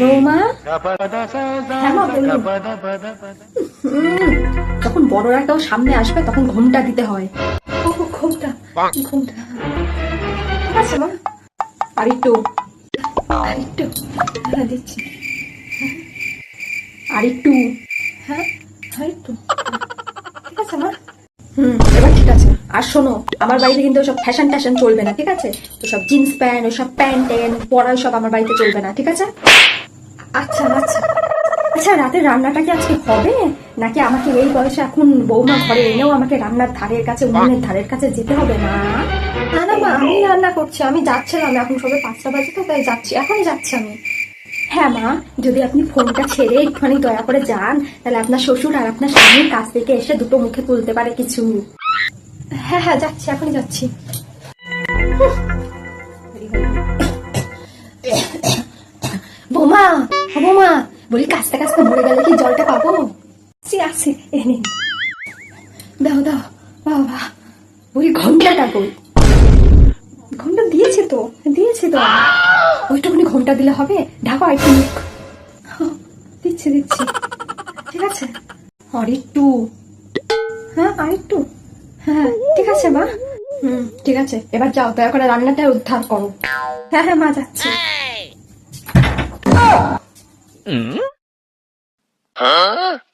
বৌমা? হ্যাঁ যখন বড়রা কেউ সামনে আসবে তখন ঘুমটা দিতে হয়। ঘুমটা ঘুমটা? মা আর একটু আর একটু হ্যাঁ দিচ্ছি। হ্যাঁ। আর একটু হ্যাঁ আর একটু। ঠিক আছে মা? হুম এবার ঠিক আছে। আর শোনো আমার বাড়িতে কিন্তু ওসব ফ্যাশন ট্যাশন চলবে না ঠিক আছে? ওসব জিন্স প্যান্ট ওসব প্যান্ট ট্যান্ট পরা সব আমার বাড়িতে চলবে না ঠিক আছে? আচ্ছা আচ্ছা। আচ্ছা রাতের রান্নাটা কি আজকে হবে? নাকি আমাকে এই বয়সে এখন বৌমা ঘরে এনেও আমাকে রান্নার ধারের কাছে উনুনের ধারের কাছে যেতে হবে না? না না মা আমি রান্না করছি। আমি যাচ্ছিলাম এখন সবে পাঁচটা বাজে তো তাই যাচ্ছি। এখনই যাচ্ছি আমি। হ্যাঁ মা যদি আপনি ফোনটা ছেড়ে একটুখানি দয়া করে যান তাহলে আপনার শ্বশুর আর আপনার স্বামীর কাছ থেকে এসে দুটো মুখে তুলতে পারে কিছু। হ্যাঁ হ্যাঁ যাচ্ছি এখনই যাচ্ছি। ও বোমা বলি কাছতে কাছতে মরে গেলে কি জলটা পাবো? সে আছে এ নিন। দাও দাও বাবা। ওই ঘন্টাটা কই? ঘণ্টা দিয়েছে তো দিয়েছে তো। ওইটুকুনি ঘণ্টা দিলে হবে। ঢাকা একটু মুখ। হ্যাঁ, দিচ্ছি দিচ্ছি। ঠিক আছে? আর একটু হ্যাঁ আর একটু হ্যাঁ ঠিক আছে মা। হুম ঠিক আছে। এবার যাও দয়া করে রান্নাটা উদ্ধার করো। হ্যাঁ হ্যাঁ মা যাচ্ছি। 嗯，啊。